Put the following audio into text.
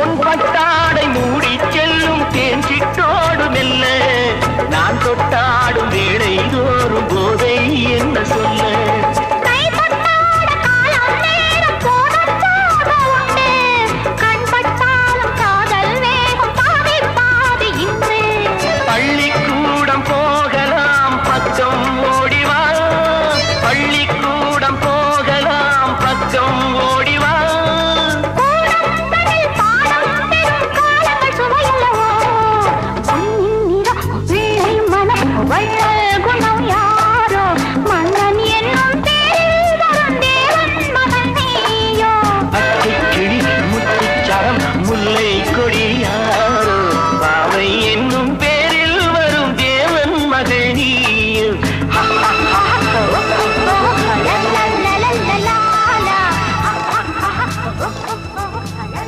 பொன்பட்டாடை மூடி செல்லும் தேன் சிட்டோடு மெல்ல. நான் தொட்ட